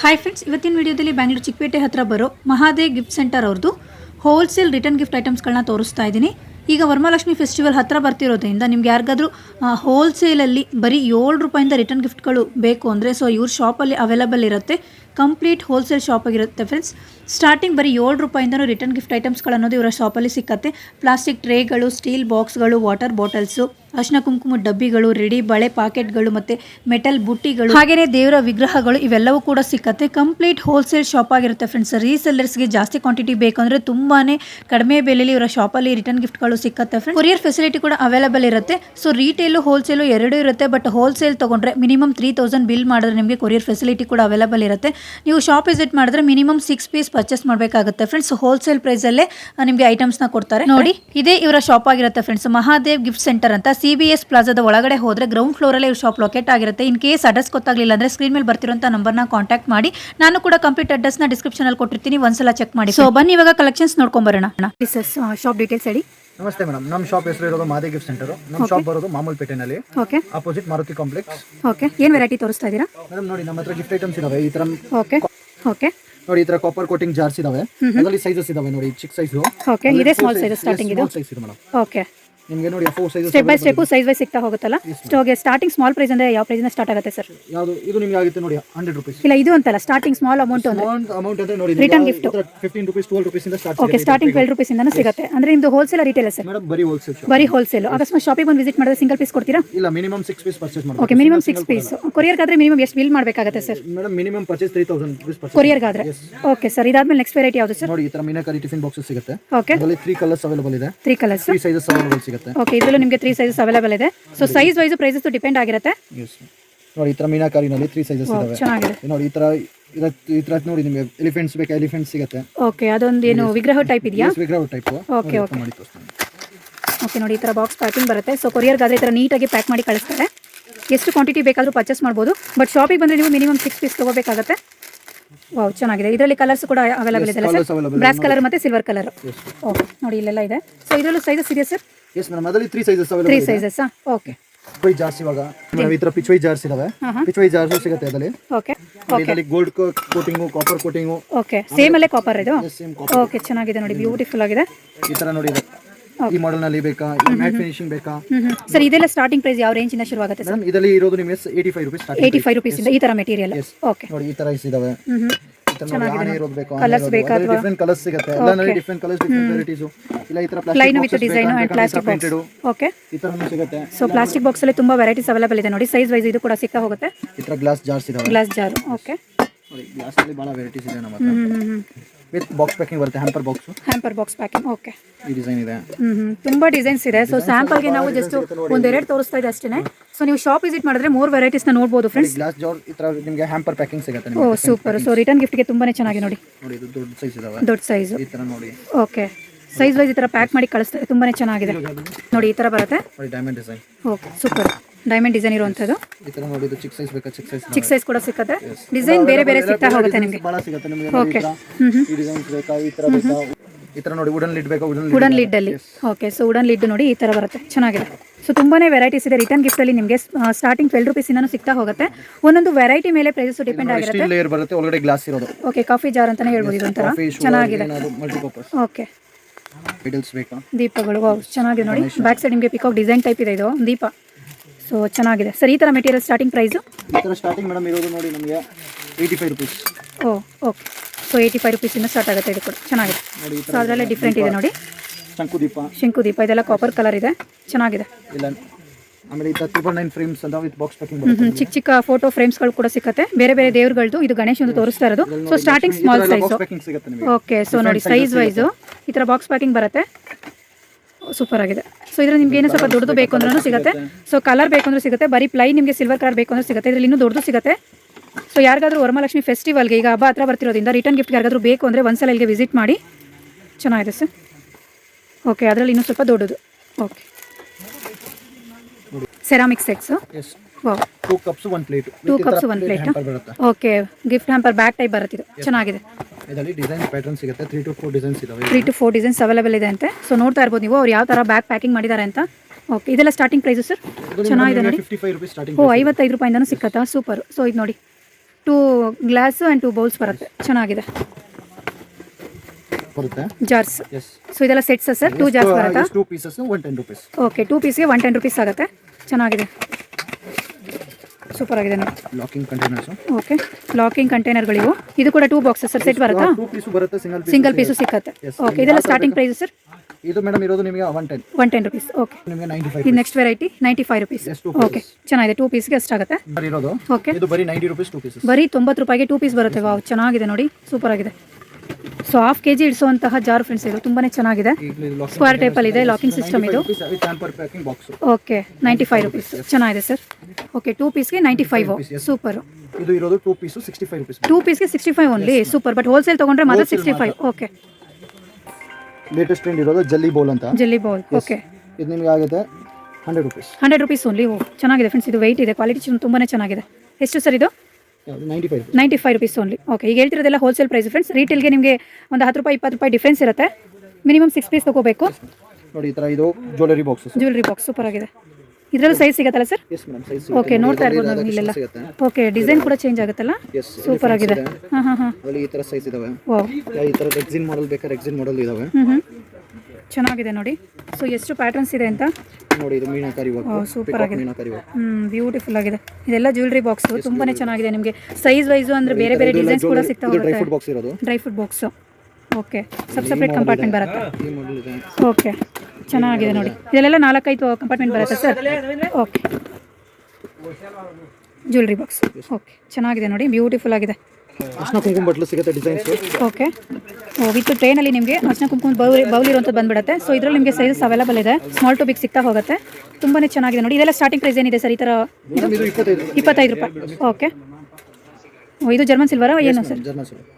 Hi friends ಇವತ್ತಿನ ವಿಡಿಯೋದಲ್ಲಿ ಬ್ಯಾಂಗ್ಳೂರು ಚಿಕ್ಕಪೇಟೆ ಹತ್ರ ಬರೋ ಮಹಾದೇ ಗಿಫ್ಟ್ ಸೆಂಟರ್ ಅವ್ರದ್ದು ಹೋಲ್ಸೇಲ್ ರಿಟರ್ನ್ ಗಿಫ್ಟ್ ಐಟಮ್ಸ್ಗಳನ್ನ ತೋರಿಸ್ತಾ ಇದ್ದೀನಿ. ಈಗ ವರಮಹಾಲಕ್ಷ್ಮಿ ಫೆಸ್ಟಿವಲ್ ಹತ್ರ ಬರ್ತಿರೋದ್ರಿಂದ ನಿಮ್ಗೆ ಯಾರಿಗಾದರೂ ಹೋಲ್ಸೇಲಲ್ಲಿ ಬರೀ ಏಳು ರೂಪಾಯಿಂದ ರಿಟರ್ನ್ ಗಿಫ್ಟ್ಗಳು ಬೇಕು ಅಂದರೆ ಸೊ ಇವ್ರ ಶಾಪಲ್ಲಿ ಅವೈಲಬಲ್ ಇರುತ್ತೆ. ಕಂಪ್ಲೀಟ್ ಹೋಲ್ಸೇಲ್ ಶಾಪ್ ಆಗಿರುತ್ತೆ ಫ್ರೆಂಡ್ಸ್ ಸ್ಟಾರ್ಟಿಂಗ್ ಬರೀ ಏಳು ರೂಪಾಯಿಂದನೂ ರಿಟರ್ನ್ ಗಿಫ್ಟ್ ಐಟಮ್ಸ್ಗಳು ಅನ್ನೋದು ಇವರ ಶಾಪಲ್ಲಿ ಸಿಕ್ಕತ್ತೆ. ಪ್ಲಾಸ್ಟಿಕ್ ಟ್ರೇಗಳು ಸ್ಟೀಲ್ ಬಾಕ್ಸ್ಗಳು ವಾಟರ್ ಬಾಟಲ್ಸು ಅರ್ಶಿನ ಕುಂಕುಮ ಡಬ್ಬಿಗಳು, ರೆಡಿ ಬಳೆ ಪಾಕೆಟ್ಗಳು ಮತ್ತು ಮೆಟಲ್ ಬುಟ್ಟಿಗಳು. ಹಾಗೆಯೇ ದೇವರ ವಿಗ್ರಹಗಳು ಇವೆಲ್ಲವೂ ಕೂಡ ಸಿಕ್ಕತ್ತೆ. ಕಂಪ್ಲೀಟ್ ಹೋಲ್ಸೇಲ್ ಶಾಪ್ ಆಗಿರುತ್ತೆ ಫ್ರೆಂಡ್ಸ್ ರೀಸೆಲ್ಲರ್ಸ್ಗೆ ಜಾಸ್ತಿ ಕ್ವಾಂಟಿಟಿ ಬೇಕಂದರೆ ತುಂಬಾ ಕಡಿಮೆ ಬೆಲೆಯಲ್ಲಿ ಇವರ ಶಾಪಲ್ಲಿ ರಿಟರ್ನ್ ಗಿಫ್ಟ್ಗಳು ಸಿಕ್ಕತ್ತೆ ಫ್ರೆಂಡ್ಸ್ ಕೊರಿಯರ್ ಫೆಸಿಲಿಟಿ ಕೂಡ ಅವೈಲೇಬಲ್ ಇರುತ್ತೆ. ಸೊ ರೀಟೇಲು ಹೋಲ್ಸೇಲು ಎರಡೂ ಇರುತ್ತೆ. ಬಟ್ ಹೋಲ್ಸೇಲ್ ತೊಗೊಂಡ್ರೆ ಮಿನಿಮಮ್ ತ್ರೀ ತೌಸಂಡ್ ಬಿಲ್ ಮಾಡಿದ್ರೆ ನಿಮಗೆ ಕೊರಿಯರ್ ಫೆಸಿಲಿಟಿ ಕೂಡ ಅವೈಲೇಬಲ್ ಇರುತ್ತೆ. ನೀವು ಶಾಪ್ ವಿಸಿಟ್ ಮಾಡಿದ್ರೆ ಮಿನಿಮಮ್ ಸಿಕ್ಸ್ ಪೀಸ್ ಪರ್ಚೇಸ್ ಮಾಡಬೇಕಾಗುತ್ತೆ. ಫ್ರೆಂಡ್ಸ್ ಹೋಲ್ಸೇಲ್ ಪ್ರೈಸಲ್ಲೇ ನಿಮಗೆ ಐಟಮ್ಸ್ನ ಕೊಡ್ತಾರೆ. ನೋಡಿ. ಇದೇ ಇವರ ಶಾಪ್ ಆಗಿರುತ್ತೆ ಫ್ರೆಂಡ್ಸ್ ಮಹಾದೇವ್ ಗಿಫ್ಟ್ ಸೆಂಟರ್ ಅಂತ ಸಿ ಬಿ ಎಸ್ ಪ್ಲಾಜಾದ ಒಳಗಡೆ ಹೋದ್ರೆ ಗ್ರೌಂಡ್ ಫ್ಲೋರಲ್ಲೇ ಇವ್ರ ಶಾಪ್ ಲೊಕೇಟ್ ಆಗಿರುತ್ತೆ. ಇನ್ ಕೇಸ್ ಅಡ್ರೆಸ್ ಗೊತ್ತಾಗಲಿಲ್ಲ ಅಂದ್ರೆ ಸ್ಕ್ರೀನ್ ಮೇಲೆ ಬರ್ತಿರೋಂಥ ನಂಬರ್ನ ಕಾಂಟ್ಯಾಕ್ಟ್ ಮಾಡಿ. ನಾನು ಕೂಡ ಕಂಪ್ಲೀಟ್ ಅಡ್ರೆಸ್ನ ಡಿಸ್ಕ್ರಿಪ್ಷನಲ್ಲಿ ಕೊಟ್ಟಿರ್ತೀನಿ. ಒಂದ್ಸಲ ಚೆಕ್ ಮಾಡಿ. ಸೊ ಬನ್ನಿ ಇವಾಗ ಕಲೆಕ್ಷನ್ಸ್ ನೋಡ್ಕೊಂಬರೋಣ ಶಾಪ್ ಡೀಟೇಲ್ಸ್ ಹೇಳಿ. ನಮಸ್ತೆ ಮೇಡಮ್. ನಮ್ಮ ಶಾಪ್ ಹೆಸರು ಇರೋದು ಮಾದೇ ಗಿಫ್ಟ್ ಸೆಂಟರ್ ನಮ್ಮ ಶಾಪ್ ಬರೋದು ಮಾಮೂಲ್ಪೇಟೆನಲ್ಲಿ. Okay opposite Maruti complex okay ಏನು ವೆರೈಟಿ ತೋರಿಸ್ತಾ ಇದೀರಾ ಮೇಡಮ್ ನೋಡಿ ನಮ್ಮ ಹತ್ರ ಗಿಫ್ಟ್ ಐಟಮ್ಸ್ ಇದಾವೆ. ಈ ತರ ಓಕೆ ಓಕೆ ನೋಡಿ ಈ ತರ ಕಾಪರ್ ಕೋಟಿಂಗ್ ಜಾರ್ಸ್ ಇದಾವೆ. ಅದರಲ್ಲಿ ಸೈಜಸ್ ಇದಾವೆ ನೋಡಿ ಚಿಕ್ಕ ಸೈಜ್ ಓಕೆ ಇದೇ ಸ್ಮಾಲ್ ಸೈಜ್ ಸ್ಟಾರ್ಟಿಂಗ್ ಇದು. ಸೈಜ್ ಇದೆ ಮೇಡಮ್. ಓಕೆ ನಿಮಗೆ ನೋಡಿ four size step by step size wise ಸಿಗ್ತಾ ಹೋಗುತ್ತಲ್ಲ? ಸ್ಟೋಗೆ ಸ್ಟಾರ್ಟಿಂಗ್ ಸ್ಮಾಲ್ ಪ್ರೈಸ್ ಅಂದ್ರೆ ಯಾವ ಪ್ರೈಸ್ ಸ್ಟಾರ್ಟ್ ಆಗುತ್ತೆ ಸರ್ ಯಾವುದು ಇದು ನಿಮಗೆ ಆಗುತ್ತೆ ನೋಡಿ ಹಂಡ್ರೆಡ್ ರುಪೀಸ್ ಇಲ್ಲ ಇದು ಅಂತಲ್ಲ ಸ್ಟಾರ್ಟಿಂಗ್ ಸ್ಮಾಲ್ ಅಮೌಂಟ್ ಅಂದ್ರೆ. ಅಮೌಂಟ್ ಅಂದ್ರೆ ನೋಡಿ return gift fifteen rupees twelve rupees ಇಂದ start okay starting twelve rupees ಇಂದನೂ ಸಿಗುತ್ತೆ. ಅಂದ್ರೆ ನಿಮ್ದು ಹೋಲ್ಸೇಲ್ ರೀಟೇಲ್ ಸರ್ ಮೇಡಮ್ ಬರಿ ಹೋಲ್ಸೇಲ್ ಶಾಪ್ ಬರಿ ಹೋಲ್ಸೇಲ್ ಅಕಸ್ಮಾತ್ ಶಾಪಿಗೆ ಬಂದು ವಿಸಿಟ್ ಮಾಡಿದ್ರೆ ಸಿಂಗಲ್ ಪೀಸ್ ಕೊಡ್ತೀರಾ? ಇಲ್ಲ minimum six piece purchase okay minimum six piece ಕೊರಿಯರ್ಗಾದ್ರೆ minimum ಎಷ್ಟು ಬಿಲ್ ಮಾಡಬೇಕಾಗುತ್ತೆ sir madam minimum purchase three thousand rupees purchase ಕೊರಿಯರ್ಗಾದ್ರೆ okay sir ಇದಾದ್ಮೇಲೆ ನೆಕ್ಸ್ಟ್ ವೆರೈಟಿ ಯಾವುದು ಸರ್ ನೋಡಿ ಈ ತರ ಮೀನಾಕರಿ ಟಿಫಿನ್ ಬಾಕ್ಸಸ್ ಸಿಗುತ್ತೆ. ಓಕೆ ತ್ರೀ ಕಲರ್ಸ್ ಅವೈಲೇಬಲ್ ಇದೆ. Three colours three sizes available ಸಿಗುತ್ತೆ. ಓಕೆ ಇದರಲ್ಲೂ ನಿಮಗೆ ತ್ರೀ ಸೈಜಸ್ ಅವೈಲೇಬಲ್ ಇದೆ. So size wise prices depend ಆಗಿರುತ್ತೆ. ನೋಡಿ ಈ ತರ ಮೀನಾಕಾರಿನಲ್ಲಿ ತ್ರೀ ಸೈಜಸ್ ಇದಾವೆ. ಚೆನ್ನಾಗಿದೆ. ನೋಡಿ ಈ ತರ ಈ ತರ ನೋಡಿ ನಿಮಗೆ ಎಲಿಫೆಂಟ್ಸ್ ಬೇಕಾ? ಎಲಿಫೆಂಟ್ ಸಿಗುತ್ತೆ. ಓಕೆ ಅದೊಂದು ಏನು ವಿಗ್ರಹ ಟೈಪ್ ಇದೆಯಾ? ವಿಗ್ರಹ ಟೈಪ್ ಓಕೆ ಓಕೆ ಮಾಡಿ ತೋರಿಸ್ತೀನಿ. ಓಕೆ ನೋಡಿ ಈ ಥರ ಬಾಕ್ಸ್ ಪ್ಯಾಕಿಂಗ್ ಬರುತ್ತೆ. ಸೊ ಕೊರಿಯರ್ಗಾದ್ರೆ ಈ ಥರ ನೀಟಾಗಿ ಪ್ಯಾಕ್ ಮಾಡಿ ಕಳಿಸ್ತಾರೆ. ಎಷ್ಟು ಕ್ವಾಂಟಿಟಿ ಬೇಕಾದರೂ ಪರ್ಚೇಸ್ ಮಾಡ್ಬೋದು. ಬಟ್ ಶಾಪಿಗೆ ಬಂದರೆ ನೀವು ಮಿನಿಮಮ್ ಸಿಕ್ಸ್ ಪೀಸ್ ತೊಗೋಬೇಕಾಗುತ್ತೆ. ವಾವ್ ಚೆನ್ನಾಗಿದೆ. ಇದರಲ್ಲಿ ಕಲರ್ಸ್ ಕೂಡ ಅವೈಲೇಬಲ್ ಇದೆ. ಸರ್ ಬ್ಲಾಕ್ ಕಲರ್ ಮತ್ತು ಸಿಲ್ವರ್ ಕಲರ್ ಓಕೆ ನೋಡಿ ಇಲ್ಲೆಲ್ಲ ಇದೆ. ಸೊ ಇದರಲ್ಲೂ ಸೈಜಸ್ ಇದೆಯಾ ಸರ್ ಎಸ್ ಮೇಡಮ್ ಅದರಲ್ಲಿ ತ್ರೀ ಸೈಜಸ್ ತ್ರೀ ಅವೈಲೇಬಲ್ ಇದೆ. ಸೈಜಸ್ಸಾ ಓಕೆ ಪಿಚ್ವೈ ಜಾರ್ಸ್ ಇವಾಗ. ಮೇಡಮ್ ಈ ತರ ಪಿಚ್ವೈ ಜಾರ್ಸ್ ಇದಾವೆ. ಪಿಚ್ವೈ ಜಾರ್ಸ್ ಸಿಗುತ್ತೆ ಅದರಲ್ಲಿ. ಓಕೆ ಇದರಲ್ಲಿ gold coating copper coating okay same ಅಲ್ಲೇ ಕಾಪರ್ ಇದು? ಸೇಮ್ ಓಕೆ ಚೆನ್ನಾಗಿದೆ ನೋಡಿ. ಬ್ಯೂಟಿಫುಲ್ ಆಗಿದೆ. ಈ ತರ ನೋಡಿ ಇದೆ. ಈ ಮಾಡೆಲ್ನಲ್ಲಿ ಬೇಕಾ? ಮ್ಯಾಟ್ ಫಿನಿಶಿಂಗ್ ಬೇಕಾ? ಹ್ಞೂ ಹ್ಞೂ ಸರ್ ಇದೆಲ್ಲ ಸ್ಟಾರ್ಟಿಂಗ್ ಪ್ರೈಸ್ ಯಾವ ರೇಂಜಿಂದ ಶುರುವಾಗುತ್ತೆ ಸರ್ ಮೇಡಮ್ ಇದರಲ್ಲಿ ಇರೋದು ನಿಮಗೆ eighty five rupees start eighty five ರುಪೀಸಿಂದ ಈ ತರ ಮೆಟೀರಿಯಲ್ ಓಕೆ ನೋಡಿ ಈ ತರ ಇದಾವೆ. ನೋಡಿ ಆನೆ ಇರೋದು. ಬೇಕು Colours ಬೇಕಾ ಅಥವಾ- ಡಿಫ್ರೆಂಟ್ ಕಲರ್ಸ್ ಸಿಗುತ್ತೆ ಎಲ್ಲಾನಲ್ಲಿ ಡಿಫ್ರೆಂಟ್ ಕಲರ್ಸ್ ಡಿಫ್ರೆಂಟ್ ವೆರೈಟೀಸ್ ಇಲ್ಲ ಈ ತರ plain with plastic design and plastic box printed okay ಈ ತರನು ಸಿಗುತ್ತೆ. ಸೊ ಪ್ಲಾಸ್ಟಿಕ್ ಬಾಕ್ಸಲ್ಲಿ ತುಂಬಾ ವೆರೈಟೀಸ್ ಅವೈಲೇಬಲ್ ಇದೆ ನೋಡಿ. ಸೈಜ್ ವೈಸ್ ಇದು ಕೂಡ ಸಿಗ್ತಾ ಹೋಗುತ್ತೆ. ಈ ತರ ಗ್ಲಾಸ್ ಜಾರ್ಸ್ ಇದಾವೆ. ಗ್ಲಾಸ್ ಜಾರ್ ಓಕೆ ನೋಡಿ ಗ್ಲಾಸ್ ಅಲ್ಲಿ ಬಹಳ ವೆರೈಟೀಸ್ ಇದೆ ನಮ್ಮ ಹತ್ರ. ಹ್ಞೂ ಹ್ಞೂ ಹ್ಞೂ ವಿತ್ ಬಾಕ್ಸ್ ಪ್ಯಾಕಿಂಗ್ ಬರುತ್ತೆ hamper box hamper box packing okay ಈ ಡಿಸೈನ್ ಇದೆ. ತುಂಬ ಡಿಸೈನ್ಸ್ ಇದೆ. ಸೊ ಸ್ಯಾಂಪಲ್ಗೆ ನಾವು ಜಸ್ಟ್ ಒಂದೆರಡು ತೋರಿಸ್ತಾ ಇದೆ ಅಷ್ಟೇ ಸೊ ನೀವು ಶಾಪ್ ವಿಸಿಟ್ ಮಾಡಿದ್ರೆ ಮೂರು ವೆರೈಟೀಸ್ನ ನೋಡಬಹುದು ಫ್ರೆಂಡ್ಸ್ ಗ್ಲಾಸ್ ಜಾರ್ ಈ ತರ ನಿಮಗೆ ಹ್ಯಾಂಪರ್ ಪ್ಯಾಕಿಂಗ್ ಸಿಗುತ್ತೆ ಓ ನಿಮಗೆ. ಸೂಪರ್ ಸೊ ರಿಟರ್ನ್ ಗಿಫ್ಟ್ಗೆ ತುಂಬಾನೇ ಚೆನ್ನಾಗಿ ನೋಡಿ. ನೋಡಿ ಇದು ದೊಡ್ಡ ಸೈಜ್ ಇದಾವೆ. ದೊಡ್ಡ ಸೈಜು ಈ ತರ ನೋಡಿ. ಓಕೆ ಸೈಜ್ ವೈಸ್ ಈ ಥರ ಪ್ಯಾಕ್ ಮಾಡಿ ಕಳಿಸ್ತಾರೆ ತುಂಬಾನೇ ಚೆನ್ನಾಗಿದೆ. ನೋಡಿ ಈ ಥರ ಬರುತ್ತೆ. ನೋಡಿ diamond design okay super diamond design ಇರುವಂಥದ್ದು. ಈ ತರ ನೋಡಿ ಇದು ಚಿಕ್ಕ ಸೈಜ್ ಬೇಕಾ? ಚಿಕ್ಕ ಸೈಜ್ ಚಿಕ್ಕ ಸೈಜ್ ಕೂಡ ಸಿಕ್ಕತ್ತೆ. ಡಿಸೈನ್ ಬೇರೆ ಬೇರೆ ಸಿಗ್ತಾ ಹೋಗುತ್ತೆ ನಿಮಗೆ. ಬಹಳ ಸಿಗುತ್ತೆ ನಿಮಗೆ. ನೋಡಿ ಈ ತರ ಈ ಡಿಸೈನ್ಸ್ ಬೇಕಾ? ಈ ತರ ಬೇಕಾ? ಈ ನೋಡಿ ವುಡನ್ ಲಿಡ್ ಬೇಕಾ? ವುಡನ್ ವುಡನ್ ಲಿಡ್ ಅಲ್ಲಿ. ಓಕೆ ಸೊ ವುಡನ್ ಲಿಡ್ ನೋಡಿ ಈ ಥರ ಬರುತ್ತೆ. ಚೆನ್ನಾಗಿದೆ. ಸೊ ತುಂಬಾನೇ ವೆರೈಟೀಸ್ ಇದೆ. ರಿಟರ್ನ್ ಗಿಫ್ಟಲ್ಲಿ ನಿಮಗೆ ಸ್ಟಾರ್ಟಿಂಗ್ ಟ್ವೆಲ್ ರುಪೀಸಿಂದನೂ ಸಿಗ್ತಾ ಹೋಗುತ್ತೆ. ಒಂದೊಂದು ವೆರೈಟಿ ಮೇಲೆ ಪ್ರೈಸಸ್ ಡಿಪೆಂಡ್ ಆಗಿರುತ್ತೆ. ಸ್ಟೀಲ್ ಲೇಯರ್ ಬರುತ್ತೆ. ಒಳಗಡೆ ಗ್ಲಾಸ್ ಇರೋದು. ಓಕೆ ಕಾಫಿ ಜಾರ್ ಅಂತಾನೆ ಹೇಳ್ಬೋದು ಇದೊಂಥರ. ಕಾಫಿ ಚೆನ್ನಾಗಿದೆ. ಮಲ್ಟಿಪರ್ಪಸ್ ಓಕೆ ಬೇಕಾ? ದೀಪಗಳು ವಾವ್ ಚೆನ್ನಾಗಿದೆ ನೋಡಿ. ಬ್ಯಾಕ್ ಸೈಡ್ ನಿಮಗೆ ಪಿಕಾಕ್ ಡಿಸೈನ್ ಟೈಪ್ ಇದೆ ಇದು ದೀಪ. ಸೊ ಚೆನ್ನಾಗಿದೆ. ಸರ್ ಈ ಥರ ಮೆಟೀರಿಯಲ್ ಸ್ಟಾರ್ಟಿಂಗ್ ಪ್ರೈಸು ಈ ಸ್ಟಾರ್ಟಿಂಗ್ ಮೇಡಮ್ ಇರೋದು ನೋಡಿ ನಮಗೆ eighty five rupees oh okay so eighty five ರುಪೀಸಿಂದ start ಆಗುತ್ತೆ ಇದು ಕೂಡ. ಚೆನ್ನಾಗಿದೆ. ಸೊ ಅದರಲ್ಲೇ ಡಿಫ್ರೆಂಟ್ ಇದೆ ನೋಡಿ. ಶಂಕುದೀಪ ಶಂಕುದೀಪ ಇದೆಲ್ಲ ಕಾಪರ್ ಕಲರ್ ಇದೆ. ಚೆನ್ನಾಗಿದೆ. ಆಮೇಲೆ ಫ್ರೇಮ್ಸ್ ಅಂತ ವಿತ್ ಬಾಕ್ಸ್ ಪ್ಯಾಕಿಂಗ್. ಚಿಕ್ಕ ಚಿಕ್ಕ ಫೋಟೋ ಫ್ರೇಮ್ಸ್ಗಳು ಕೂಡ ಸಿಗುತ್ತೆ. ಬೇರೆ ಬೇರೆ ದೇವ್ರಗಳದ್ದು ಇದು ಗಣೇಶ ಒಂದು ತೋರಿಸ್ತಾ ಇರೋದು. So starting small size okay so ನೋಡಿ ಸೈಜ್ ವೈಸು ಈ ತರ ಬಾಕ್ಸ್ ಪ್ಯಾಕಿಂಗ್ ಬರುತ್ತೆ. ಸೂಪರ್ ಆಗಿದೆ. ಸೊ ಇದ್ರ ನಿಮ್ಗೆ ಏನೋ ಸ್ವಲ್ಪ ದೊಡ್ಡದು ಬೇಕು ಅಂದ್ರೂ ಸಿಗುತ್ತೆ. ಸೊ ಕಲರ್ ಬೇಕು ಅಂದ್ರೆ ಸಿಗುತ್ತೆ. ಬರೀ ಪ್ಲೈ ನಿಮಗೆ ಸಿಲ್ವರ್ ಕಲರ್ ಬೇಕು ಅಂದ್ರೆ ಸಿಗುತ್ತೆ. ಇದರಲ್ಲಿ ಇನ್ನೂ ದೊಡ್ಡದು ಸಿಗುತ್ತೆ. ಸೊ ಯಾರಿಗಾದ್ರೂ ವರಮಹಾಲಕ್ಷ್ಮಿ ಫೆಸ್ಟಿವಲ್ಗೆ ಈಗ ಹಬ್ಬ ಹತ್ರ ಬರ್ತಿರೋದ್ರಿಂದ ರಿಟರ್ನ್ ಗಿಫ್ಟ್ ಯಾರಿಗಾದ್ರೂ ಬೇಕು ಅಂದರೆ ಒಂದ್ಸಲ ಇಲ್ಲಿಗೆ ವಿಸಿಟ್ ಮಾಡಿ. ಚೆನ್ನಾಗಿದೆ ಸರ್ ಓಕೆ ಅದರಲ್ಲಿ ಇನ್ನೂ ಸ್ವಲ್ಪ ದೊಡ್ಡದು. Okay ceramic sets two cups one plate two cups one plate okay gift hamper bag type ಬರುತ್ತೆ. ಇದು. ಚೆನ್ನಾಗಿದೆ. ಇದರಲ್ಲಿ ಡಿಸೈನ್ ಪ್ಯಾಟರ್ನ್ ಸಿಗುತ್ತೆ. ತ್ರೀ ಟು ಫೋರ್ ಡಿಸೈನ್ಸ್ ಇದಾವೆ. Three to four designs available ಇದೆ ಅಂತ. ಸೊ ನೋಡ್ತಾ ಇರ್ಬೋದು ನೀವು ಅವ್ರು ಯಾವ ಥರ ಬ್ಯಾಗ್ ಪ್ಯಾಕಿಂಗ್ ಮಾಡಿದ್ದಾರೆ ಅಂತ. ಓಕೆ ಇದೆಲ್ಲ ಸ್ಟಾರ್ಟಿಂಗ್ ಪ್ರೈಸು ಸರ್ ಚೆನ್ನಾಗಿದೆ ನೋಡಿ. ಓ ಐವತ್ತೈದು ರೂಪಾಯಿಂದನೂ ಸಿಕ್ಕತ್ತಾ? ಸೂಪರ್ ಸೊ ಇದು ನೋಡಿ. Two glass and two bowls ಬರುತ್ತೆ. ಚೆನ್ನಾಗಿದೆ. ಜಾರ್ಸ್. ಸೊ ಇದೆಲ್ಲ ಸೆಟ್ಸ್ ಸರ್? ಟೂ ಜಾರ್ಸ್ ಬರುತ್ತಾ? Two pieces one ten rupees okay two ಪೀಸ್ಗೆ one ten rupees ಆಗುತ್ತೆ. ಚೆನ್ನಾಗಿದೆ. ಸೂಪರ್ ಆಗಿದೆ ಲಾಕಿಂಗ್ ಕಂಟೈನರ್ಸ್ ಓಕೆ ಲಾಕಿಂಗ್ ಕಂಟೈನರ್ಗಳಿವು ಇದು ಕೂಡ ಟೂ ಬಾಕ್ಸಸ್ ಸರ್. ಸೆಟ್ ಬರುತ್ತಾ? ಸಿಂಗಲ್ ಪೀಸು ಸಿಕ್ಕತ್ತೆ. ಓಕೆ ಇದೆಲ್ಲ ಸ್ಟಾರ್ಟಿಂಗ್ ಪ್ರೈಸ್ ಸರ್? ಇದು ಮೇಡಮ್ ಇರೋದು ನಿಮಗೆ one ten one ten rupees okay ನಿಮಗೆ ನೈಂಟಿ ಫೈವ್ ಇದು next variety ninety five rupees Yes, two okay ಚೆನ್ನಾಗಿದೆ ಟೂ ಪೀಸ್ಗೆ ಅಷ್ಟಾಗುತ್ತೆ ಇರೋದು? ಓಕೆ ಇದು ಬರೀ ನೈಂಟಿ ರುಪೀಸ್ ಟೂ ಪೀಸಸ್ ಬರೀ ತೊಂಬತ್ತು ರೂಪಾಯಿಗೆ ಟೂ ಪೀಸ್ ಬರುತ್ತೆ ವಾವ್ ಚೆನ್ನಾಗಿದೆ ನೋಡಿ ಸೂಪರ್ ಆಗಿದೆ. ಸೊ ಹಾಫ್ ಕೆ ಜಿ ಇಡಿಸುವಂತಹ ಜಾರ್ ಫ್ರೆಂಡ್ಸ್ ಇದು ತುಂಬಾ ಚೆನ್ನಾಗಿದೆ. ಸ್ಕ್ವೇರ್ ಟೈಪಲ್ಲಿ ಇದೆ ಲಾಕಿಂಗ್ ಸಿಸ್ಟಮ್ ಇದು. Tamper packing box okay ninety five rupees ಚೆನ್ನಾಗಿದೆ ಸರ್ ಓಕೆ ಟೂ ಪೀಸ್ಗೆ ನೈಂಟಿ ಫೈವ್ ಸೂಪರ್ ಇದು ಇರೋದು two piece sixty five rupees two ಪೀಸ್ಗೆ sixty five only super but wholesale ತೊಗೊಂಡ್ರೆ ಮಾತ್ರ sixty five okay latest trend ಇರೋದು jelly bowl ಅಂತ. ಜಲ್ಲಿ bowl okay ಇದು ನಿಮಗೆ ಆಗುತ್ತೆ hundred rupees hundred rupees only oh ಚೆನ್ನಾಗಿದೆ ಫ್ರೆಂಡ್ಸ್ ಇದು ವೆಯ್ಟ್ ಇದೆ ಕ್ವಾಲಿಟಿ ತುಂಬಾ ಚೆನ್ನಾಗಿದೆ. ಎಷ್ಟು ಸರ್ ಇದು? Ninety five ninety five rupees only okay ಈಗ ಹೇಳ್ತಿರೋದೆಲ್ಲ ಹೋಲ್ಸೇಲ್ ಪ್ರೈಸ್ ಫ್ರೆಂಡ್ಸ್ ರೀಟೇಲ್ಗೆ ನಿಮಗೆ ಒಂದು ಹತ್ತು ರೂಪಾಯಿ ಇಪ್ಪತ್ತು ರೂಪಾಯಿ ಡಿಫ್ರೆನ್ಸ್ ಇರುತ್ತೆ. ಮಿನಿಮಮ್ ಸಿಕ್ಸ್ ಪೀಸ್ ತೊಗೋಬೇಕು. ನೋಡಿ ಈ ಥರ ಇದು jewellery box jewellery box super ಆಗಿದೆ. ಇದರಲ್ಲೂ size ಸಿಗತ್ತಲ್ಲ sir yes madam size okay ನೋಡ್ತಾ ಇರ್ಬೋದು ನಾವು ಇಲ್ಲೆಲ್ಲ ಸಿಗುತ್ತೆ. ಓಕೆ ಡಿಸೈನ್ ಕೂಡ ಚೇಂಜ್ ಆಗುತ್ತಲ್ಲ? ಎಸ್ ಸೂಪರ್ ಆಗಿದೆ. ಹಾಂ ಹಾಂ ಹಾಂ. ಅಲ್ಲಿ ಈ ಥರ ಸೈಜ್ ಇದಾವೆ. ವಾವ್ ಈ ಥರದ ಎಕ್ಸಿನ್ ಮಾಡಲ್ ಬೇಕಾದ್ರೆ ಎಕ್ಸಿನ್ ಮಾಡಲ್ ಇದಾವೆ. ಹ್ಞೂ ಹ್ಞೂ ಚೆನ್ನಾಗಿದೆ ನೋಡಿ. ಸೊ ಎಷ್ಟು ಪ್ಯಾಟರ್ನ್ಸ್ ಇದೆ ಅಂತ? ನೋಡಿ ಇದು ಮೀನಾಕಾರಿ ವರ್ಕ್ ವಾವ್ ಸೂಪರ್ ಆಗಿದೆ. ಮೀನಾಕಾರಿ ವರ್ಕ್ ಹ್ಮ್ ಬ್ಯೂಟಿಫುಲ್ ಆಗಿದೆ. ಇದೆಲ್ಲ ಜ್ಯುವೆಲ್ರಿ ಬಾಕ್ಸ್ ತುಂಬಾನೇ ಚೆನ್ನಾಗಿದೆ ನಿಮಗೆ. ಸೈಜ್ ವೈಸು ಅಂದ್ರೆ ಬೇರೆ ಬೇರೆ ಡಿಸೈನ್ಸ್ ಕೂಡ ಸಿಗ್ತಾ ಇದು ಡ್ರೈ ಹೋಗುತ್ತೆ ಫುಡ್ ಬಾಕ್ಸ್ ಇರೋದು. Dry fruit box okay sub separate compartment ಬರುತ್ತೆ. ಈ ಮಾಡಲ್ ಇದೆ. ಓಕೆ ಚೆನ್ನಾಗಿದೆ ನೋಡಿ. ಇದೆಲ್ಲ ನಾಲ್ಕೈದು ಕಂಪಾರ್ಟ್ಮೆಂಟ್ ಬರುತ್ತೆ sir okay jewellery box okay ಚೆನ್ನಾಗಿದೆ ನೋಡಿ ಬ್ಯೂಟಿಫುಲ್ ಆಗಿದೆ. ಅರ್ಶನ ಕುಂಕುಮ ಬಟ್ಲು ಸಿಗುತ್ತೆ ಡಿಸೈನ್ಸ್ ಓಕೆ ವಿತ್ ಟ್ರೈನಲ್ಲಿ ನಿಮಗೆ ಅರ್ಶನ ಕುಂಕುಮ ಬೌಲಿ ಬೌಲ್ ಇರುವಂಥದ್ದು ಬಂದ್ಬಿಡುತ್ತೆ. ಸೊ ಇದರಲ್ಲಿ ನಿಮಗೆ ಸೈಜಸ್ ಅವೈಲಬಲ್ ಇದೆ. ಸ್ಮಾಲ್ ಟು ಬಿಗ್ ಸಿಗ್ತಾ ಹೋಗುತ್ತೆ. ತುಂಬಾ ಚೆನ್ನಾಗಿದೆ ನೋಡಿ. ಇದೆಲ್ಲ ಸ್ಟಾರ್ಟಿಂಗ್ ಪ್ರೈಸ್ ಏನಿದೆ ಸರ್ ಈ ಥರ ಇಪ್ಪತ್ತೈದು. ರೂಪಾಯಿ. ಓಕೆ ಇದು ಜರ್ಮನ್ ಸಿಲ್ವರಾ ಏನು ಸರ್?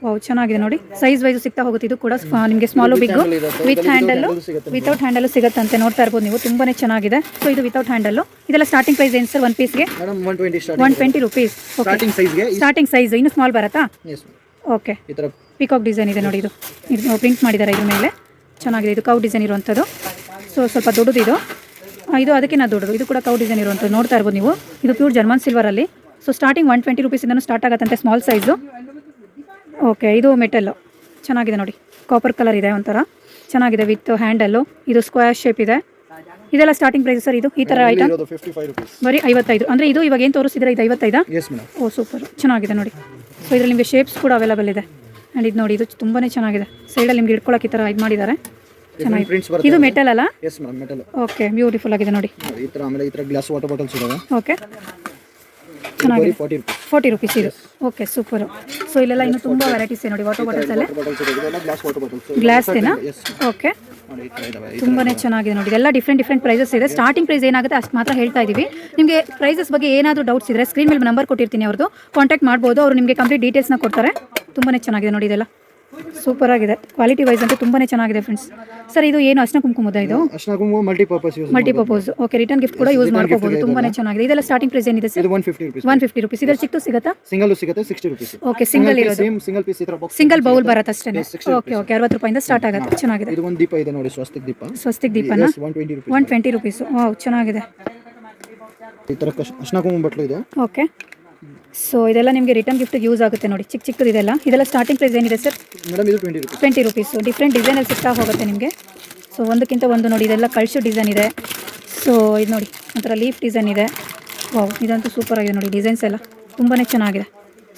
ಓ ವಾವ್ ಚೆನ್ನಾಗಿದೆ ನೋಡಿ. ಸೈಜ್ ವೈಸ್ ಸಿಗ್ತಾ ಹೋಗುತ್ತೆ ಇದು ಕೂಡ ನಿಮಗೆ small big with handle without handle ಸಿಗುತ್ತಂತೆ ನೋಡ್ತಾ ಇರ್ಬೋದು ನೀವು. ತುಂಬಾನೇ ಚೆನ್ನಾಗಿದೆ. ಸೊ ಇದು ವಿತೌಟ್ ಹ್ಯಾಂಡಲ್ಲು ಇದೆಲ್ಲ ಸ್ಟಾರ್ಟಿಂಗ್ ಪ್ರೈಸ್ ಏನು sir one ಪೀಸ್ಗೆ one twenty rupees starting size ಇನ್ನು ಸ್ಮಾಲ್ ಬರುತ್ತಾ? ಓಕೆ ಪಿಕಾಕ್ ಡಿಸೈನ್ ಇದೆ ನೋಡಿ ಇದು. ಇದು ಪ್ರಿಂಟ್ ಮಾಡಿದ್ದಾರೆ ಇದ್ರ ಮೇಲೆ. ಚೆನ್ನಾಗಿದೆ ಇದು ಕೌ ಡಿಸೈನ್ ಇರುವಂಥದ್ದು. ಸೊ ಸ್ವಲ್ಪ ದೊಡ್ಡದು ಇದು ಇದು ಇದು ಅದಕ್ಕಿಂತ ದೊಡ್ಡದು. ಇದು ಕೂಡ ಕೌ ಡಿಸೈನ್ ಇರುವಂಥದ್ದು. ನೋಡ್ತಾ ಇರ್ಬೋದು ನೀವು. ಇದು ಪ್ಯೂರ್ ಜರ್ಮನ್ ಸಿಲ್ವರಲ್ಲಿ ಸೊ ಸ್ಟಾರ್ಟಿಂಗ್ ಒನ್ ಟ್ವೆಂಟಿ ರುಪೀಸಿಂದನೂ ಸ್ಟಾರ್ಟ್ ಆಗುತ್ತಂತೆ ಸ್ಮಾಲ್ ಸೈಜು ಓಕೆ ಇದು ಮೆಟಲ್ಲು ಚೆನ್ನಾಗಿದೆ ನೋಡಿ. ಕಾಪರ್ ಕಲರ್ ಇದೆ ಒಂಥರ. ಚೆನ್ನಾಗಿದೆ ವಿತ್ ಹ್ಯಾಂಡಲ್ಲು ಇದು ಸ್ಕ್ವೇರ್ ಶೇಪ್ ಇದೆ. ಇದೆಲ್ಲ ಸ್ಟಾರ್ಟಿಂಗ್ ಪ್ರೈಸ್ ಸರ್ ಇದು? ಈ ಥರ ಐಟಮ್ ಬರೀ ಐವತ್ತೈದು. ಅಂದರೆ ಇದು ಇವಾಗ ಏನು ತೋರಿಸಿದ್ರೆ ಇದು ಐವತ್ತೈದಾ? ಓ ಸೂಪರ್ ಚೆನ್ನಾಗಿದೆ ನೋಡಿ. ಸೊ ಇದರಲ್ಲಿ ನಿಮಗೆ ಶೇಪ್ಸ್ ಕೂಡ ಅವೈಲೇಬಲ್ ಇದೆ. ಆ್ಯಂಡ್ ಇದು ನೋಡಿ ಇದು ತುಂಬಾ ಚೆನ್ನಾಗಿದೆ. ಸೈಡಲ್ಲಿ ನಿಮ್ಗೆ ಇಟ್ಕೊಳ್ಳೋಕೆ ಈ ಥರ ಇದು ಮಾಡಿದ್ದಾರೆ. ಚೆನ್ನಾಗಿದೆ. ಇದು ಮೆಟಲ್ ಅಲ್ಲ? ಓಕೆ ಬ್ಯೂಟಿಫುಲ್ ಆಗಿದೆ ನೋಡಿ. ಈ ಥರ ಆಮೇಲೆ ಈ ಥರ ಗ್ಲಾಸ್ ವಾಟರ್ ಬಾಟಲ್ಸ್ ಇದಾವೆ. ಓಕೆ ಚೆನ್ನಾಗಿದೆ. ಫಾರ್ಟಿ ರುಪೀಸ್ ಇದು. ಓಕೆ ಸೂಪರ್ ಸೊ ಇಲ್ಲೆಲ್ಲ ಇನ್ನು ತುಂಬ ವೆರೈಟೀಸ್ ಇದೆ ನೋಡಿ ವಾಟರ್ ಬಾಟಲ್ಸಲ್ಲೇ ಬಾಟಲ್ಸ್ ಇದೆ. ಗ್ಲಾಸ್ ಏನಾ? ಓಕೆ ನೋಡಿ ಈ ಥರ ಇದಾವೆ ತುಂಬಾ ಚೆನ್ನಾಗಿದೆ ನೋಡಿ. ಎಲ್ಲ ಡಿಫ್ರೆಂಟ್ ಡಿಫ್ರೆಂಟ್ ಪ್ರೈಸಸ್ ಇದೆ. ಸ್ಟಾರ್ಟಿಂಗ್ ಪ್ರೈಸ್ ಏನಾಗುತ್ತೆ ಅಷ್ಟು ಮಾತ್ರ ಹೇಳ್ತಾ ಇದ್ದೀವಿ ನಿಮಗೆ ಪ್ರೈಸಸ್ ಬಗ್ಗೆ ಏನಾದರೂ ಡೌಟ್ಸ್ ಇದ್ರೆ ಸ್ಕ್ರೀನ್ ಮೇಲೆ ನಂಬರ್ ಕೊಟ್ಟಿರ್ತೀನಿ ಅವ್ರದ್ದು. ಕಾಂಟ್ಯಾಕ್ಟ್ ಮಾಡ್ಬೋದು. ಅವರು ನಿಮಗೆ ಕಂಪ್ಲೀಟ್ ಡೀಟೇಲ್ಸ್ನ ಕೊಡ್ತಾರೆ. ತುಂಬಾ ಚೆನ್ನಾಗಿದೆ ನೋಡಿ ಇದೆಲ್ಲ. ಸೂಪರ್ ಆಗಿದೆ. ಕ್ವಾಲಿಟಿ ವೈಸ್ ಅಂತೂ ತುಂಬಾನೇ ಚೆನ್ನಾಗಿದೆ ಫ್ರೆಂಡ್ಸ್ ಸರ್ ಇದು ಏನು ಅರ್ಶನ ಕುಂಕುಮದ ಇದು? ಅರ್ಶಿನ ಕುಂಕುಮ multi purpose use multi purpose okay return gift ಕೂಡ ಯೂಸ್ ಮಾಡ್ಕೋಬಹುದು ತುಂಬಾನೇ ಚೆನ್ನಾಗಿದೆ. ಇದೆಲ್ಲ ಸ್ಟಾರ್ಟಿಂಗ್ ಪ್ರೈಸ್ ಏನಿದೆ ಸರ್ ಇದು one fifty rupees one fifty rupees ಇದ್ರಲ್ಲಿ ಚಿಕ್ಕ ಸಿಗುತ್ತಾ? ಸಿಂಗಲ್ ಸಿಗುತ್ತೆ ಸಿಕ್ಸ್ಟಿ ರುಪೀಸ್ ಓಕೆ ಸಿಂಗಲ್ ಇರೋದು. ಸೇಮ್ ಸಿಂಗಲ್ ಪೀಸ್ ಇದರ ಬಾಕ್ಸ್ ಸಿಂಗಲ್ ಬೌಲ್ ಬರುತ್ತೆ ಅಷ್ಟೇನೆ. ಓಕೆ ಓಕೆ ಅರವತ್ತು ರೂಪಾಯಿಂದ ಸ್ಟಾರ್ಟ್ ಆಗುತ್ತೆ. ಚೆನ್ನಾಗಿದೆ. ಇದು ಒಂದು ದೀಪ ಇದೆ ನೋಡಿ ಸ್ವಸ್ತಿಕ್ ದೀಪ. ಸ್ವಸ್ತಿಕ್ ದೀಪನ? One twenty rupees one twenty rupees wow ಚೆನ್ನಾಗಿದೆ. ಈ ಥರ ಕಶ್ ಕುಂಕುಮ ಬಟ್ಲು ಇದೆ. ಓಕೆ ಸೊ ಇದೆಲ್ಲ ನಿಮಗೆ ರಿಟರ್ನ್ ಗಿಫ್ಟಿಗೆ ಯೂಸ್ ಆಗುತ್ತೆ ನೋಡಿ. ಚಿಕ್ಕ ಚಿಕ್ಕದು ಇದೆಲ್ಲ. ಇದೆಲ್ಲ ಸ್ಟಾರ್ಟಿಂಗ್ ಪ್ರೈಸ್ ಏನಿದೆ ಸರ್ ಮೇಡಮ್ ಇದು twenty rupees twenty rupees different ಡಿಸೈನಲ್ಲಿ ಸಿಗ್ತಾ ಹೋಗುತ್ತೆ ನಿಮಗೆ. ಸೊ ಒಂದಕ್ಕಿಂತ ಒಂದು ನೋಡಿ ಇದೆಲ್ಲ ಕಳ್ಸು ಡಿಸೈನ್ ಇದೆ. ಸೊ ಇದು ನೋಡಿ ಒಂಥರ ಲೀಫ್ ಡಿಸೈನ್ ಇದೆ. ವಾವ್ ಇದಂತೂ ಸೂಪರ್ ಆಗಿದೆ ನೋಡಿ ಡಿಸೈನ್ಸ್ ಎಲ್ಲ. ತುಂಬಾ ಚೆನ್ನಾಗಿದೆ.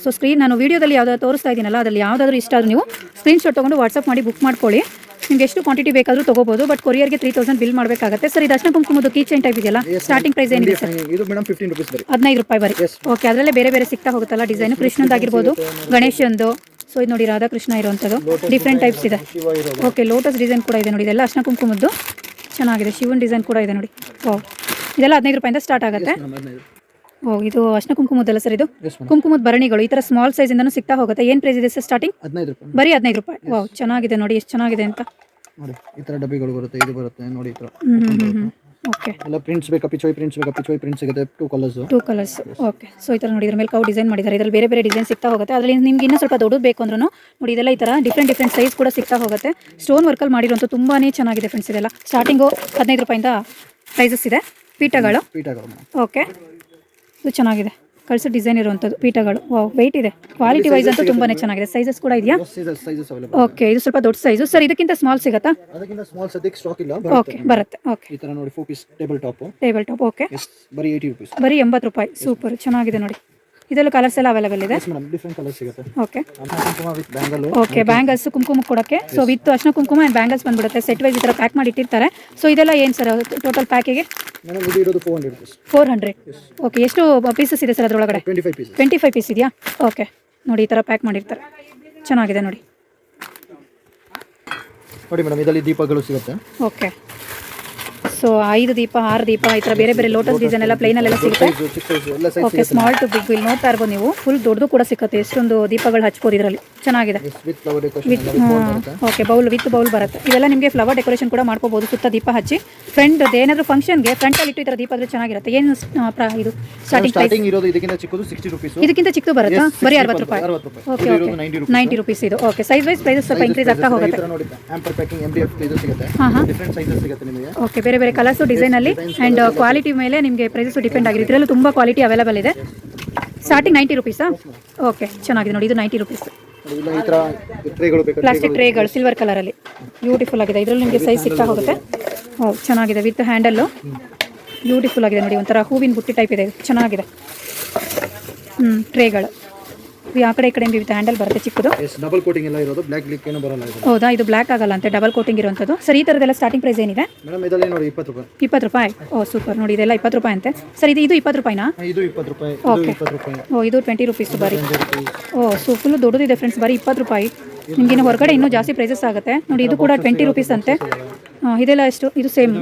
ಸೊ ಸ್ಕ್ರೀನ್ ನಾನು ವೀಡಿಯೋದಲ್ಲಿ ಯಾವ್ದಾದ್ರು ತೋರಿಸ್ತಾ ಇದ್ದೀನಲ್ಲ ಅದರಲ್ಲಿ ಯಾವುದಾದ್ರೂ ಇಷ್ಟ ಆದರೂ ನೀವು ಸ್ಕ್ರೀನ್ಶಾಟ್ ತೊಗೊಂಡು ವಾಟ್ಸಪ್ ಮಾಡಿ ಬುಕ್ ಮಾಡ್ಕೊಳ್ಳಿ. ನಿಮ್ಗೆ ಎಷ್ಟು ಕ್ವಾಂಟಿಟಿ ಬೇಕಾದರೂ ತಗೋಬಹುದು ಬಟ್ ಕೊರಿಯರ್ಗೆ ತ್ರೀ ತೌಸಂಡ್ ಬಿಲ್ ಮಾಡಬೇಕಾಗುತ್ತೆ. ಸರ್ ಇದು ಅರ್ಶನ ಕುಂಕುಮದ್ದು ಕೀ ಚೈನ್ ಟೈಪ್ ಇದೆಯಲ್ಲ? ಸ್ಟಾರ್ಟಿಂಗ್ ಪ್ರೈಸ್ ಏನಿದೆ ಸರ್ ಇದು ಮೇಡಮ್ ಫಿಫ್ಟೀನ್ ರುಪೀಸ್ ಬರೀ. ಹದಿನೈದು ರೂಪಾಯಿ ಬರೀ. ಓಕೆ ಅದರಲ್ಲೇ ಬೇರೆ ಬೇರೆ ಸಿಗ್ತಾ ಹೋಗುತ್ತಲ್ಲ ಡಿಸೈನ್ ಕೃಷ್ಣದಾಗಿರ್ಬೋದು ಗಣೇಶಂದು ಸೊ ಇದು ನೋಡಿ ರಾಧಾಕೃಷ್ಣ ಇರುವಂಥದ್ದು. ಡಿಫ್ರೆಂಟ್ ಟೈಪ್ಸ್ ಇದೆ. ಓಕೆ ಲೋಟಸ್ ಡಿಸೈನ್ ಕೂಡ ಇದೆ ನೋಡಿ. ಇದೆಲ್ಲ ಅರ್ಶನ ಕುಂಕುಮದ್ದು. ಚೆನ್ನಾಗಿದೆ. ಶಿವನ್ ಡಿಸೈನ್ ಕೂಡ ಇದೆ ನೋಡಿ. ಓ ಇದೆಲ್ಲ ಹದಿನೈದು ರೂಪಾಯಿಂದ ಸ್ಟಾರ್ಟ್ ಆಗುತ್ತೆ. ಓ ಇದು ಅರ್ಶನ ಕುಂಕುಮದಲ್ಲ ಸರ್ ಇದು? ಕುಂಕುಮದ ಭರಣಿಗಳು ಈ ತರ ಸ್ಮಾಲ್ ಇಂದನು ಸಿಗ್ತಾ ಹೋಗುತ್ತೆ. ಏನ್ ಪ್ರೈಸ್ ಇದೆ ಸರ್ ಸ್ಟಾರ್ಟಿಂಗ್ ಹದಿನೈದು ರೂಪಾಯಿ ಬರೀ ಹದಿನೈದು ರೂಪಾಯಿ. ವಾವ್ ಚೆನ್ನಾಗಿದೆ ನೋಡಿ ಎಷ್ಟು ಚೆನ್ನಾಗಿದೆ ಅಂತ. ನೋಡಿ ಈ ಥರ ಡಬ್ಬಿಗಳು ಬರುತ್ತೆ ಇದು ಬರುತ್ತೆ ನೋಡಿ ಈ ಓಕೆ ಎಲ್ಲ ಪ್ರಿಂಟ್ಸ್ ಬೇಕಾ ಪಿಚೋಯ್ ಪ್ರಿಂಟ್ಸ್ ಬೇಕಾ ಪಿಚೋಯ್ ಪ್ರಿಂಟ್ ಸಿಗುತ್ತೆ two colours two colours okay so ಈ ಥರ ನೋಡಿ ಇದ್ರ ಮೇಲೆ ಕೌ ಡಿಸೈನ್ ಮಾಡಿದ್ದಾರೆ. ಇದ್ರಲ್ಲಿ ಬೇರೆ ಬೇರೆ ಡಿಸೈನ್ ಸಿಗ್ತಾ ಹೋಗುತ್ತೆ. ಅದರಲ್ಲಿ ನಿಮ್ಗೆ ಇನ್ನೂ ಸ್ವಲ್ಪ ದೊಡ್ಡದು ಬೇಕು ಅಂದ್ರೂ ನೋಡಿ ಇದೆಲ್ಲ ಈ ತರ ಡಿಫ್ರೆಂಟ್ ಡಿಫ್ರೆಂಟ್ ಸೈಜ್ ಕೂಡ ಸಿಗ್ತಾ ಹೋಗುತ್ತೆ. ಸ್ಟೋನ್ ವರ್ಕಲ್ಲಿ ಮಾಡಿರೋಂಥ ತುಂಬಾನೇ ಚೆನ್ನಾಗಿದೆ ಫ್ರೆಂಡ್ಸ್ ಇದೆಲ್ಲ. ಸ್ಟಾರ್ಟಿಂಗು ಹದಿನೈದು ರೂಪಾಯಿಂದ ಪ್ರೈಸಸ್ ಇದೆ. ಪೀಠಗಳು. ಪೀಠಗಳು ಓಕೆ ಇದು ಚೆನ್ನಾಗಿದೆ. ಕಳಿಸೋ ಡಿಸೈನ್ ಇರುವಂಥದ್ದು ಪೀಠಗಳು. ವಾವ್ ವೆಯ್ಟ್ ಇದೆ. ಕ್ವಾಲಿಟಿ ವೈಸ್ ಅಂತೂ ತುಂಬಾ ಚೆನ್ನಾಗಿದೆ. ಸೈಜಸ್ ಕೂಡ ಇದೆಯಾ? ಓಕೆ ಇದು ಸ್ವಲ್ಪ ದೊಡ್ಡ ಸೈಜು ಸರ್ ಇದಕ್ಕಿಂತ ಸ್ಮಾಲ್ ಸಿಗುತ್ತಾ? ಅದಕ್ಕಿಂತ ಸ್ಮಾಲ್ ಸದ್ಯಕ್ಕೆ ಸ್ಟಾಕ್ ಇಲ್ಲ ಓಕೆ ಬರುತ್ತೆ. ಓಕೆ ಈ ತರ ನೋಡಿ four piece table top table top okay yes ಬರೀ ಏಯ್ಟಿ ರುಪೀಸ್ ಬರೀ ಎಂಬತ್ತು ರೂಪಾಯಿ. ಸೂಪರ್ ಚೆನ್ನಾಗಿದೆ ನೋಡಿ. ಇದರಲ್ಲೂ ಕಲರ್ಸ್ ಎಲ್ಲ ಅವೈಲೇಬಲ್ ಇದೆ. ಓಕೆ ಓಕೆ ಬ್ಯಾಂಗಲ್ಸ್ ಕುಂಕುಮ ಕೊಡೋಕ್ಕೆ. ಸೊ ವಿತ್ ಅರ್ಶಿನ ಕುಂಕುಮ ಆ್ಯಂಡ್ ಬ್ಯಾಂಗಲ್ಸ್ ಬಂದ್ಬಿಡುತ್ತೆ. ಸೆಟ್ ವೈಸ್ ಈ ಥರ ಪ್ಯಾಕ್ ಮಾಡಿ ಇಟ್ಟಿರ್ತಾರೆ. ಸೊ ಇದೆಲ್ಲ ಏನು ಸರ್ ಟೋಟಲ್ ಪ್ಯಾಕಿಗೆ ಫೋರ್ ಹಂಡ್ರೆಡ್ ಓಕೆ ಎಷ್ಟು ಪೀಸಸ್ ಇದೆ ಸರ್ ಅದರೊಳಗಡೆ? ಟ್ವೆಂಟಿ ಫೈವ್ ಪೀಸ್ ಇದೆಯಾ? ಓಕೆ ನೋಡಿ ಈ ಥರ ಪ್ಯಾಕ್ ಮಾಡಿರ್ತಾರೆ. ಚೆನ್ನಾಗಿದೆ ನೋಡಿ. ನೋಡಿ ಮೇಡಮ್ ಇದರಲ್ಲಿ ದೀಪಗಳು ಸಿಗುತ್ತೆ. ಓಕೆ ಸೊ ಐದು ದೀಪ ಆರು ದೀಪ ಈ ಥರ ಬೇರೆ ಬೇರೆ ಲೋಟಸ್ ಡಿಸೈನ್ ಎಲ್ಲ ಪ್ಲೈನಲ್ಲೆಲ್ಲ ಸಿಗುತ್ತೆ. ಓಕೆ ಸ್ಮಾಲ್ ಟು ಬಿಗ್ ಇಲ್ಲಿ ನೋಡ್ತಾ ಇರ್ಬೋದು ನೀವು. ಫುಲ್ ದೊಡ್ಡದು ಕೂಡ ಸಿಗುತ್ತೆ. ಎಷ್ಟೊಂದು ದೀಪಗಳು ಹಚ್ಬೋದು ಇದರಲ್ಲಿ. ಚೆನ್ನಾಗಿದೆ. ವಿತ್ ಬರುತ್ತೆ. ಓಕೆ ಬೌಲ್ ವಿತ್ ಬೌಲ್ ಬರುತ್ತೆ. ಇವೆಲ್ಲ ನಿಮಗೆ ಫ್ಲವರ್ ಡೆಕೋರೇಷನ್ ಕೂಡ ಮಾಡ್ಕೋಬಹುದು ಸುತ್ತ ದೀಪ ಹಚ್ಚಿ. ಫ್ರೆಂಡ್ ಏನಾದರೂ ಫಂಕ್ಷನ್ಗೆ ಫ್ರಂಟಲ್ಲಿ ಇಟ್ಟು ಈ ಥರ ದೀಪ ಆದರೆ ಚೆನ್ನಾಗಿರುತ್ತೆ. ಏನು ಇದು ಸ್ಟಾರ್ಟಿಂಗ್ ಇರೋದು ಇದಕ್ಕಿಂತ ಚಿಕ್ಕದು ಸಿಕ್ಸ್ಟಿ ರುಪೀಸ್ ಇದಕ್ಕಿಂತ ಚಿಕ್ಕದು ಬರುತ್ತಾ? Yes, ಬರೀ ಅರವತ್ತು ರೂಪಾಯಿ. Okay okay 90 rupees. Ninety rupees ಇದು. ಓಕೆ ಸೈಜ್ ವೈಸ್ ಪ್ರೈಸಸ್ ಸ್ವಲ್ಪ ಇನ್ಕ್ರೀಸ್ ಆಗ್ತಾ ಹೋಗುತ್ತೆ. ಹಾಂ ಹಾಂ. ಓಕೆ ಬೇರೆ ಬೇರೆ ಕಲರ್ಸು ಡಿಸೈನಲ್ಲಿ ಆ್ಯಂಡ್ ಕ್ವಾಲಿಟಿ ಮೇಲೆ ನಿಮಗೆ ಪ್ರೈಸಸ್ ಡಿಪೆಂಡ್ ಆಗಿದೆ. ಇದರಲ್ಲೂ ತುಂಬ ಕ್ವಾಲಿಟಿ ಅವೈಲೇಬಲ್ ಇದೆ. ಸ್ಟಾರ್ಟಿಂಗ್ ನೈಂಟಿ ರುಪೀಸಾ ಓಕೆ ಚೆನ್ನಾಗಿದೆ ನೋಡಿ, ಇದು ನೈಂಟಿ ರುಪೀಸ್ ಪ್ಲಾಸ್ಟಿಕ್ ಟ್ರೇಗಳು ಸಿಲ್ವರ್ ಕಲರಲ್ಲಿ ಬ್ಯೂಟಿಫುಲ್ ಆಗಿದೆ. ಇದರಲ್ಲಿ ನಿಮಗೆ ಸೈಜ್ ಸಿಗ್ತಾ ಹೋಗುತ್ತೆ. ಓ, ಚೆನ್ನಾಗಿದೆ. ವಿತ್ ಹ್ಯಾಂಡಲ್ಲು ಬ್ಯೂಟಿಫುಲ್ ಆಗಿದೆ ನೋಡಿ, ಒಂಥರ ಹೂವಿನ ಬುಟ್ಟಿ ಟೈಪ್ ಇದೆ. ಚೆನ್ನಾಗಿದೆ. ಹ್ಞೂ ಟ್ರೇಗಳು ಆ ಕಡೆ ಈ ಕಡೆ ಹ್ಯಾಂಡಲ್ ಬರುತ್ತೆ ಚಿಕ್ಕದು. ಡಬಲ್ ಕೋಟಿಂಗ್ ಎಲ್ಲ ಇರೋದು ಬ್ಲಾಕ್ ಗ್ಲಿಕ್ ಏನು ಬರಲ್ಲ ಇದು. ಹೌದಾ? ಇದು ಬ್ಲಾಕ್ ಆಗಲ್ಲ ಅಂತ ಡಬಲ್ ಕೋಟಿಂಗ್ ಇರುವಂಥದ್ದು. ಸರ್ ಈ ಥರದ್ದೆಲ್ಲ ಸ್ಟಾರ್ಟಿಂಗ್ ಪ್ರೈಸ್ ಏನಿದೆ? ಮೇಡಮ್ ಇದರಲ್ಲಿ ನೋಡಿ ಇಪ್ಪತ್ತು ರೂಪಾಯಿ. ಇಪ್ಪತ್ತು ರೂಪಾಯಿ? ಓ ಸೂಪರ್ ನೋಡಿ ಇದೆಲ್ಲ ಇಪ್ಪತ್ತು ರೂಪಾಯಿ ಅಂತೆ. ಸರಿ ಇದು ಇದು ಇಪ್ಪತ್ತು ರೂಪಾಯಿನಾ? ಇದು ಇಪ್ಪತ್ತು ರೂಪಾಯಿ ರೂಪಾಯಿ. ಓ ಇದು ಟ್ವೆಂಟಿ ರುಪೀಸ್ ಬರೀ. ಓ ಸೊ ಫುಲ್ ದೊಡ್ಡದಿದೆ ಫ್ರೆಂಡ್ಸ್ ಬರೀ ಇಪ್ಪತ್ತು ರೂಪಾಯಿ. ನಿಮ್ಗೆ ಇನ್ನು ಹೊರಗಡೆ ಇನ್ನೂ ಜಾಸ್ತಿ ಪ್ರೈಸಸ್ ಆಗುತ್ತೆ. ನೋಡಿ ಇದು ಕೂಡ ಟ್ವೆಂಟಿ ರುಪೀಸ್ ಅಂತೆ. ಇದೆಲ್ಲ ಎಷ್ಟು ಇದು same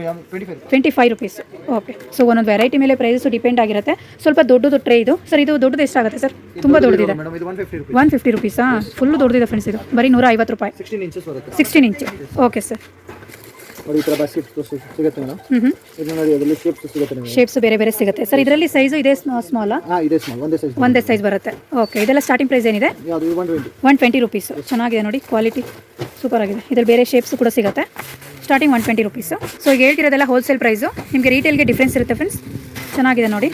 twenty five rupees okay so ಒಂದೊಂದು ವೆರೈಟಿ ಮೇಲೆ ಪ್ರೈಸಸ್ ಡಿಪೆಂಡ್ ಆಗಿರುತ್ತೆ. ಸ್ವಲ್ಪ ದೊಡ್ಡದು ಟ್ರೇ ಇದು. ಸರ್ ಇದು ದೊಡ್ಡದು ಎಷ್ಟಾಗುತ್ತೆ ಸರ್ ತುಂಬ ದೊಡ್ಡದಿದೆ ಒನ್ ಫಿಫ್ಟಿ ರುಪೀಸ್ ಫುಲ್ ದೊಡ್ಡದಿದೆ ಫ್ರೆಂಡ್ಸ್ ಇದು. ಬರೀ ನೂರ ಐವತ್ತು ರೂಪಾಯಿ ಸಿಕ್ಸ್ಟೀನ್ ಇಂಚ್ ಓಕೆ ಸರ್ ನೋಡಿ ಈ ಥರ ಬಾಸ್ಕೆಟ್ ಸಿಗುತ್ತೆ ಮೇಡಮ್. ಇದು ನೋಡಿ ಅದರಲ್ಲಿ ಶೇಪ್ಸ್ ಸಿಗುತ್ತೆ ನಿಮಗೆ. ಶೇಪ್ಸ್ ಬೇರೆ ಬೇರೆ ಸಿಗುತ್ತೆ. ಸರ್ ಇದರಲ್ಲಿ ಸೈಜು ಇದೆ ಸ್ಮಾಲ್ ಹಾಂ ಇದೆ ಸ್ಮಾಲ್ ಒಂದೇ ಸೈಜ್ ಒಂದೇ ಸೈಜ್ ಬರುತ್ತೆ. ಓಕೆ ಇದೆಲ್ಲ ಸ್ಟಾರ್ಟಿಂಗ್ ಪ್ರೈಸ್ ಏನಿದೆ? ಯಾವುದು one twenty one twenty rupees ಚೆನ್ನಾಗಿದೆ ನೋಡಿ ಕ್ವಾಲಿಟಿ ಸೂಪರ್ ಆಗಿದೆ. ಇದ್ರಲ್ಲಿ ಬೇರೆ ಶೇಪ್ಸ್ ಕೂಡ ಸಿಗುತ್ತೆ. Starting one twenty rupees so ಹೇಳ್ತಿರೋದೆಲ್ಲ wholesale price ನಿಮಗೆ ರೀಟೇಲ್ಗೆ ಡಿಫ್ರೆನ್ಸ್ ಇರುತ್ತೆ ಫ್ರೆಂಡ್ಸ್ ಚೆನ್ನಾಗಿದೆ ನೋಡಿ.